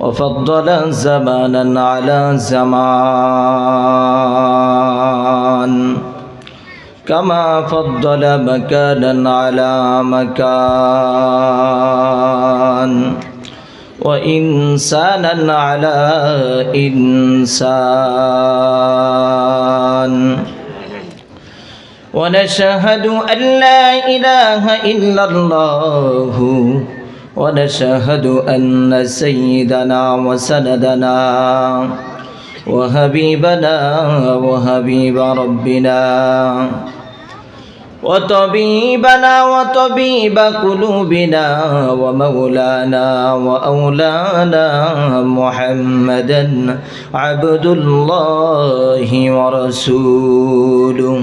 وفضل زمانا على زمان. كما فضل مكانا على مكان. وإنسانا على إنسان. ونشهد أن لا إله إلا الله. ونشهد أن سيدنا وسندنا وحبيبنا وحبيب ربنا وطبيبنا وطبيب قلوبنا ومولانا وأولانا محمدا عبد الله ورسوله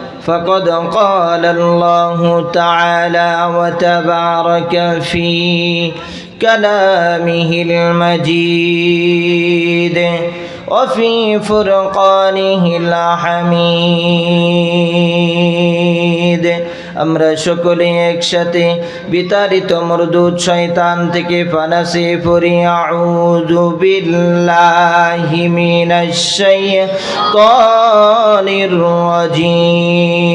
فقد قال الله تعالى وتبارك في كلامه المجيد وفي فرقانه الحميد. আমরা সকলে একসাথে বিতাড়িত মরদুদ শয়তান থেকে ফানাসে পড়ি আউযু বিল্লাহি মিনাশ শাইতানির রাজিম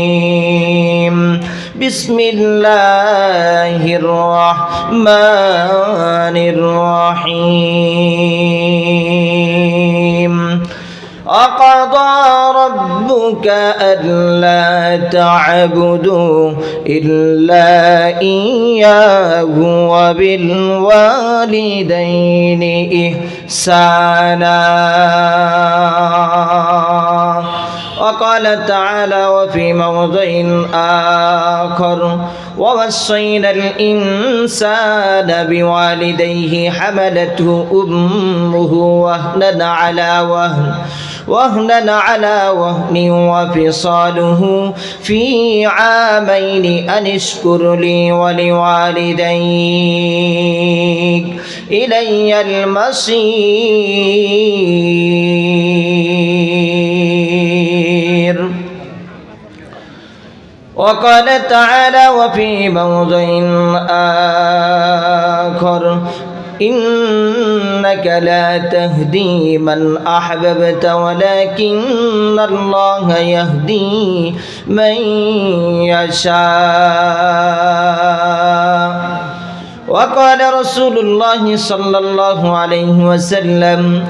بسم الله الرحمن الرحيم وقضى ربك ألا تعبدوا إلا إياه وبالوالدين إحسانا. وقال تعالى وفي موضع آخر ووصينا الإنسان بوالديه حملته أمه وهنا على وهن. وهنا على وهن وفصاله في عامين أن اشكر لي ولوالديك إلي المصير. وقال تعالى وفي موضع آخر إنك لا تهدي من أحببت ولكن الله يهدي من يشاء وقال رسول الله صلى الله عليه وسلم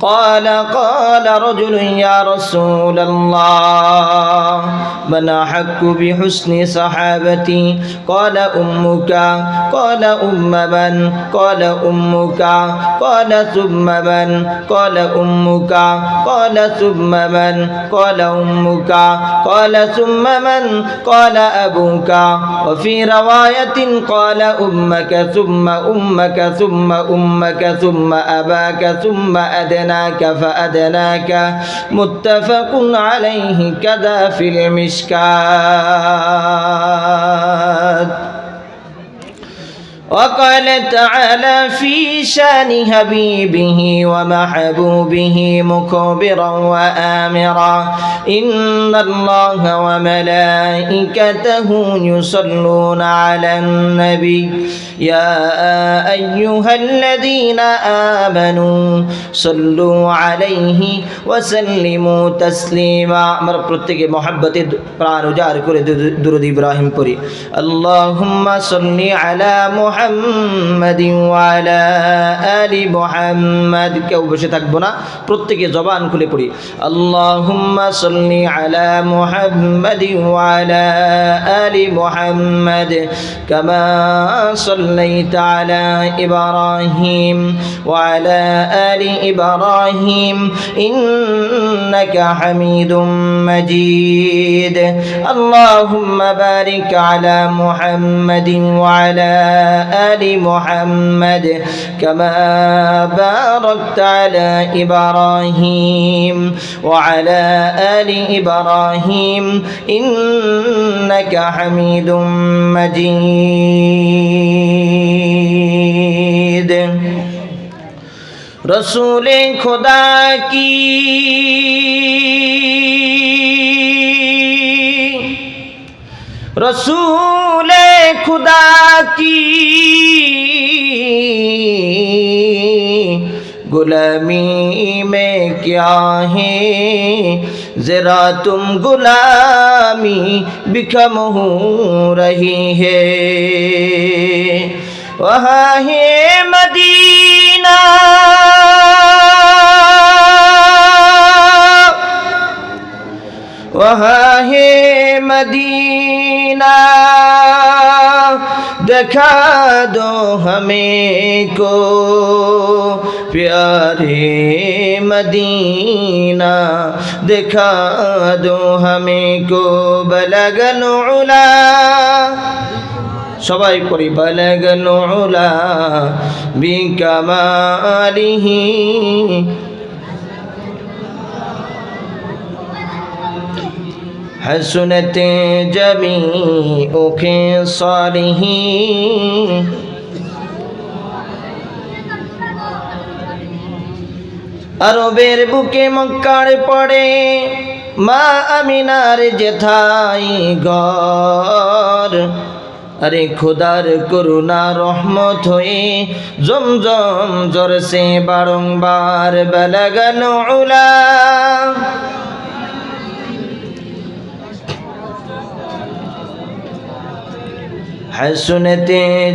قال قال رجل يا رسول الله من أحق بحسن صحابتي؟ قال أمك قال أم من؟ قال أمك قال ثم من؟ قال أمك قال ثم من؟ قال أمك قال ثم من؟ قال أبوك وفي رواية قال أمك ثم أمك ثم أمك ثم أباك ثم أدناك فأدناك. متفق عليه كذا في المشكات. وقال تعالى في شان حبيبه ومحبوبه مكبرا وآمرا إن الله وملائكته يصلون على النبي يا أيها الذين آمنوا صلوا عليه وسلموا تسليما আমার প্রত্যেকে মহাব্বতে প্রাণ উজাড় করে দুরুদ ইব্রাহিম পড়ি আল্লাহুম্মা সাল্লি আলা মুহাম্মাদ محمد وعلى آل محمد কেউ বসে থাকবো না প্রত্যেকে জবান খুলে পড়ি اللهم صل على محمد وعلى آل محمد كما صليت على إبراهيم وعلى آل إبراهيم إنك حميد مجيد اللهم بارك على محمد وعلى آل محمد كما باركت على إبراهيم وعلى آل إبراهيم إنك حميد مجيد. رسول خدا کی رسول خدا کی غلامی میں کیا ہے؟ ذرا تم غلامی بکھم ہو رہی ہے۔ وہاں ہے مدینہ۔ وہاں ہے مدینہ۔ ना দেখা দো হমে কো, প্যারে মদিনা। দেখা দো হমে কো বলগনো উলা সবাই পড়ি বলগনো উলা বিকামালিহী। حسنت جميع خصاله আরবের বুকে মক্কার পড়ে মা আমিনার জেঠাই গর আরে খুদার করুণা রহমত হয়ে জমজম জরসে বারংবার বেলাগান উলা حسنت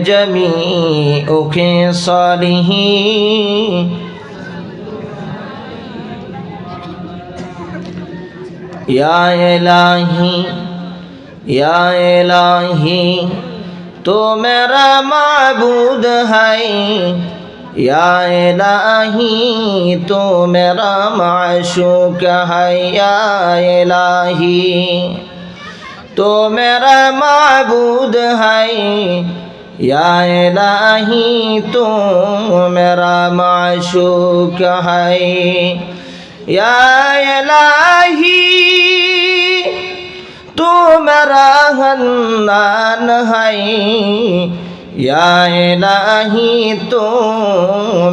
جمی اوکھے صالحین یا الہی یا الہی، تو میرا معبود ہے۔ یا الہی، تو میرا معشوق ہے۔ یا الہی۔ تو میرا معبود ہے۔ یا الہی، تو میرا معشوق ہے۔ یا الہی، تو میرا ہنان ہے۔ یا الہی، تو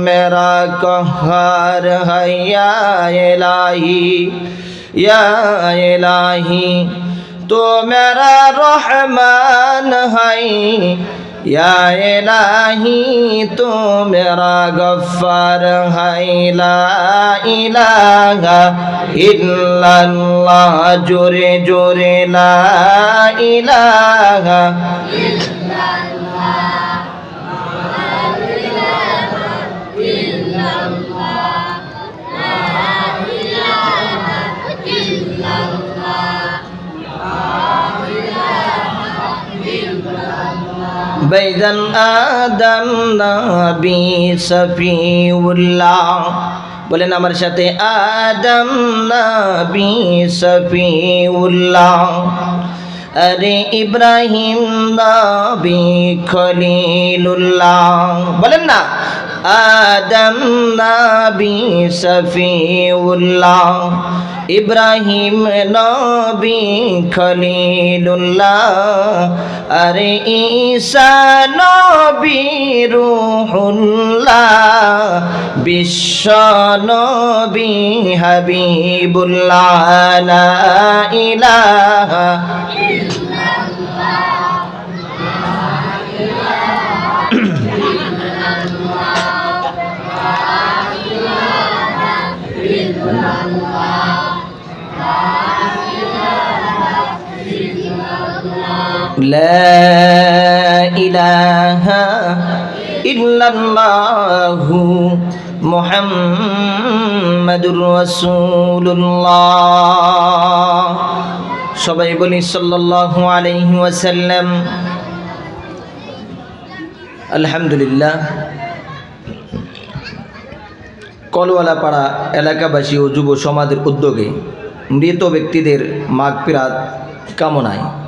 میرا کہار ہے۔ یا الہی یا الہی تو میرا رحمان ہے یا الہی تو میرا غفار ہے لا الہ الا اللہ جورے جورے لا الہ الا اللہ عبيدا آدى النبي صفي الله বলেন আমার সাথে আদম নবী সফিউল্লাহ। আরে ইব্রাহিম নবী খলিলুল্লাহ। বলেন না আদম নবী সফিউল্লাহ। ইব্রাহিম নবী খলিলুল্লাহ আরে ঈসা নবি রুহুল্লাহ বিশ্ব নবি হাবিবুল্লাহ ইলাহা لا ইলাহা ইল্লাল্লাহু মুহাম্মাদুর রাসূলুল্লাহ। সবাই বলি সাল্লাল্লাহু আলাইহি ওয়াসাল্লাম। আলহামদুলিল্লাহ। কলওয়ালা পাড়া এলাকাবাসী ও যুব সমাজের উদ্যোগে মৃত ব্যক্তিদের মাগফিরাত কামনায়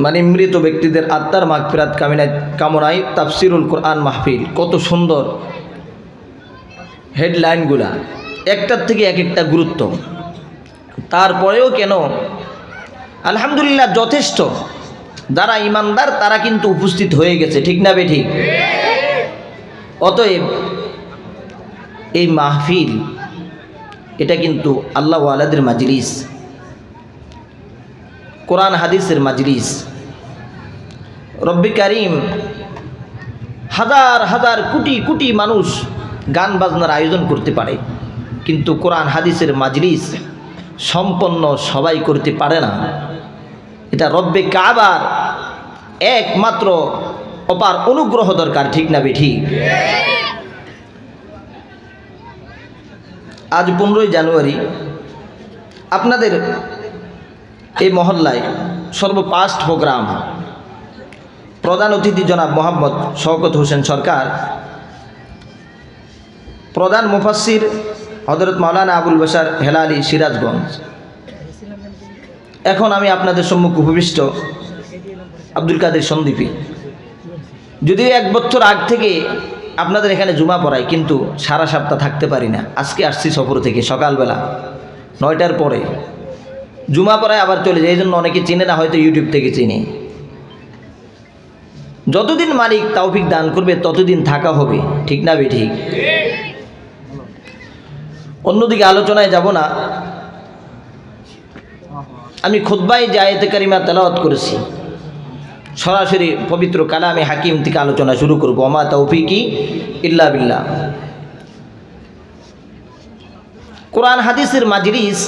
মানে মৃত ব্যক্তিদের আত্মার মাগফিরাত কামিনায় কামনায় তাফসিরুল কোরআন মাহফিল। কত সুন্দর হেডলাইনগুলা। একটার থেকে এক একটা গুরুত্ব। তারপরেও কেন? আলহামদুলিল্লাহ যথেষ্ট। যারা ইমানদার, তারা কিন্তু উপস্থিত হয়ে গেছে। ঠিক না বে ঠিক অতএব এই মাহফিল, এটা কিন্তু আল্লাহ আলাদের মাজলিস। কোরআন হাদিসের মাজলিস। রব্বি কারিম হাজার হাজার কোটি কোটি মানুষ গান বাজনার আয়োজন করতে পারে, কিন্তু কোরআন হাদিসের মাজলিস সম্পন্ন সবাই করতে পারে না। এটা রব্বে কাবার একমাত্র অপার অনুগ্রহ দরকার, ঠিক না বেঠি? আজ পনেরোই জানুয়ারি, আপনাদের এই মহল্লায় সর্বপাস্ট প্রোগ্রাম। প্রধান অতিথি জনাব মোহাম্মদ শওকত হোসেন সরকার, প্রধান মুফাসির হজরত মাওলানা আবুল বাসার হেলালি সিরাজগঞ্জ। এখন আমি আপনাদের সম্মুখ উপবিষ্ট আব্দুল কাদের সন্দীপী যদিও এক বছর আগ থেকে আপনাদের এখানে জুমা পড়াই, কিন্তু সারা সপ্তাহ থাকতে পারি না। আজকে আসছি সফর থেকে সকালবেলা নয়টার পরে। জুমা পড়ায় আবার চলে যায় এই জন্য অনেকে চিনে না, হয়তো ইউটিউব থেকে চিনে। যতদিন মালিক তাওফিক দান করবে, ততদিন থাকা হবে, ঠিক না বে ঠিক? অন্যদিকে আলোচনায় যাব না। আমি খুদ্বাই যে আয়তে কারিমা তেলাওয়াত করেছি, সরাসরি পবিত্র কালামে হাকিম থেকে আলোচনা শুরু করব। অমা তৌফিকি ইল্লা বিল্লাহ। কোরআন হাদিসের মাজলিস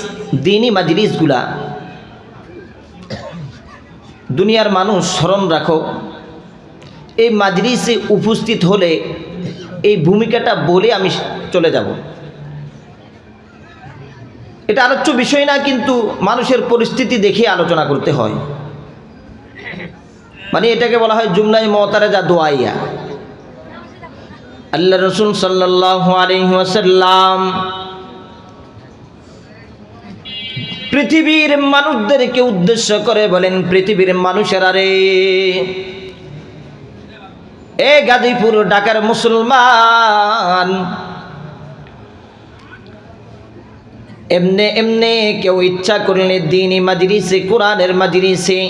দিনই মাজলিসগুলা। দুনিয়ার মানুষ স্মরণ রাখো, এই মাজলিসে উপস্থিত হলে এই ভূমিকাটা বলে আমি চলে যাব। এটা আলোচ্য বিষয় না, কিন্তু মানুষের পরিস্থিতি দেখে আলোচনা করতে হয়। মানে এটাকে বলা হয় জুমলাই মতারে যা দোয়াইয়া। আল্লাহ রসুল সাল্লাহ আলহিহাসাল্লাম পৃথিবীর মানুষদেরকে উদ্দেশ্য করে বলেন, পৃথিবীর মানুষেরা রে, এ গাজীপুর ঢাকার মুসলমান, এমনে এমনে কেউ ইচ্ছা করলে দিনই মাজরিসে কোরআনের মাজরিসে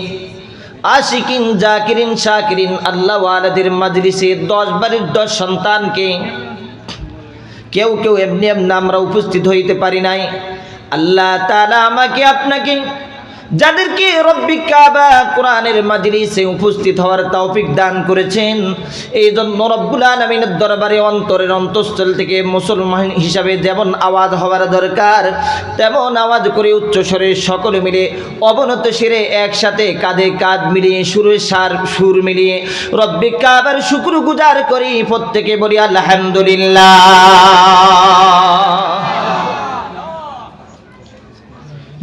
আশিকিন, জাকিরিন, শাকিরিন, আল্লাহ ওয়ালাদের মাজলিসে দশ বাড়ির দশ সন্তানকে কেউ কেউ এমনি এমনি আমরা উপস্থিত হইতে পারি নাই। আল্লাহ তালা আমাকে আপনাকে, যাদেরকে রব্বি কাবা কোরআনের মাজলিসে উপস্থিত হওয়ার তৌফিক দান করেছেন এই জন্য রব্বুল আলমিনের দরবারে অন্তরের অন্তঃস্থল থেকে মুসলমান হিসাবে যেমন আওয়াজ হওয়ার দরকার, তেমন আওয়াজ করে উচ্চস্বরে সকলে মিলে অবনত সেরে একসাথে কাঁধে কাঁধ মিলিয়ে সুরের সার সুর মিলিয়ে রব্বি কাবার শুক্র গুজার করি প্রত্যেকে বলি আলহামদুলিল্লাহ।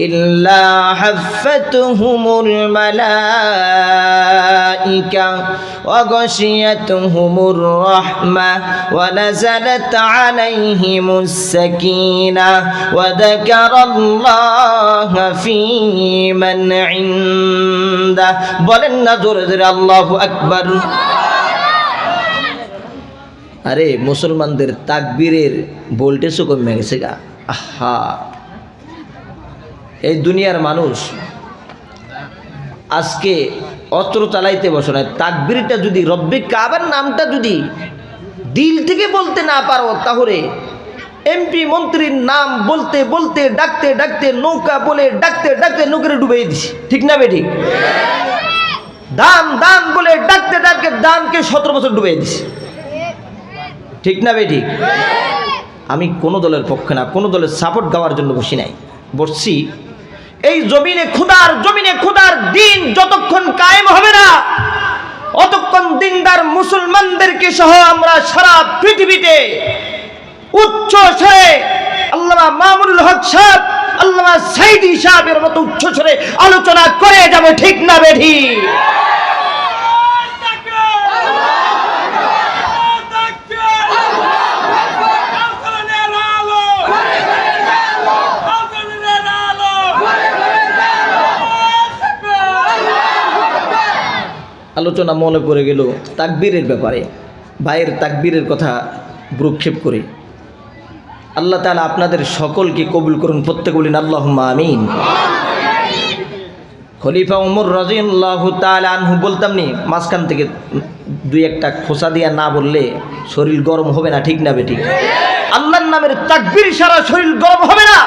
إلا حفتهم الملائكة وغشيتهم الرحمة ونزلت عليهم السكينة وذكر الله في من عنده বলেন না জোরে জোরে আল্লাহু আকবার আরে মুসলমানদের তাকবীরের ভোল্টেজও কমে গেছে গা আহা এই দুনিয়ার মানুষ আজকে অস্ত্র চালাইতে বসো না। তাকবিরটা যদি রব্বে কাবার নামটা যদি দিল থেকে বলতে না পারো, তাহলে এমপি মন্ত্রীর নাম বলতে বলতে ডাকতে ডাকতে নৌকা বলে ডাকতে ডাকতে নৌকারে ডুবিয়ে দিছি। ঠিক না বেঠিক? দান দান বলে ডাকতে ডাকতে দানকে সতেরো বছর ডুবিয়ে দিছি। ঠিক না বে ঠিক আমি কোনো দলের পক্ষে না, কোনো দলের সাপোর্ট গাওয়ার জন্য বসি নাই। বসছি এই জমিনে খুদার জমিনে খুদার দিন যতক্ষণ কায়েম হবে না, অতক্ষণ দিনদার মুসলমানদেরকে সহ আমরা সারা পৃথিবীতে উচ্চ সরে আল্লাহ মামুনুল হক সাহেব আল্লাহ সাইদি সাহেবের মতো উচ্চ সরে আলোচনা করে যাবে ঠিক না বেঠি। আলোচনা মনে পড়ে গেল তাকবীরের ব্যাপারে। ভাইয়ের তাকবীরের কথা ভ্রুক্ষেপ করে। আল্লাহ তাআলা আপনাদের সকলকে কবুল করুন, প্রত্যেক বলেন আল্লাহ আমিন। খলিফা উমর রাজিয়াল্লাহু তাআলা আনহু বলতাম নি, মাঝখান থেকে দুই একটা খোসা দিয়া না বললে শরীর গরম হবে না, ঠিক না বেটি? আল্লাহর নামের তাকবীর সারা শরীর গরম হবে না,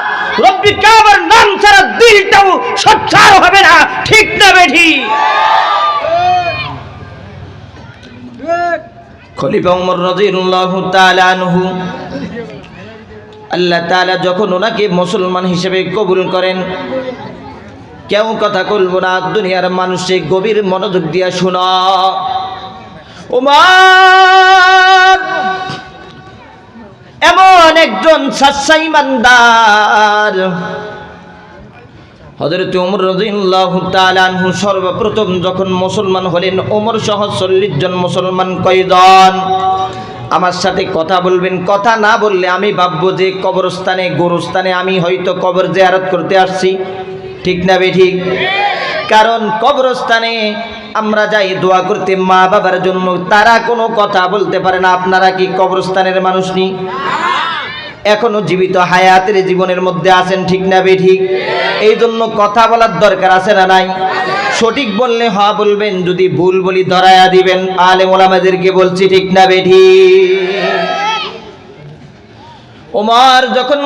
রব্বি কাবার নাম ছাড়া দিলটাও সচ্ছার হবে না, ঠিক না বেটি? খলিফা উমর রাজিয়াল্লাহু তাআলা আনহু, আল্লাহ তাআলা যখন ওনাকে মুসলমান হিসেবে কবুল করেন, কেউ কথা বলব না, দুনিয়ার মানুষে গভীর মনোযোগ দিয়া শোনা। ওমার এমন একজন সাচ্চা ইমানদার হজরত ওমর রাদিয়াল্লাহু তাআলা আনহু সর্বপ্রথম যখন মুসলমান হলেন ওমর সহ চল্লিশ জন মুসলমান কয়জন? আমার সাথে কথা বলবেন, কথা না বললে আমি ভাববো যে কবরস্থানে, গোরস্থানে আমি হয়তো কবর জিয়ারত করতে আসছি। ঠিক না বে ঠিক? কারণ কবরস্থানে আমরা যাই দোয়া করতে মা বাবার জন্য, তারা কোনো কথা বলতে পারে না। আপনারা কি কবরস্থানের মানুষ নি? এখনও জীবিত হায়াতের জীবনের মধ্যে আছেন, ঠিক না বে ঠিক? এই জন্য কথা বলার দরকার আছে না নাই? সঠিক বললে হ বলবেন, যদি ভুল বলি ধরায়া দিবেন। আলে মোলামাদেরকে বলছি, ঠিক না বে ঠিক? ওমার যখন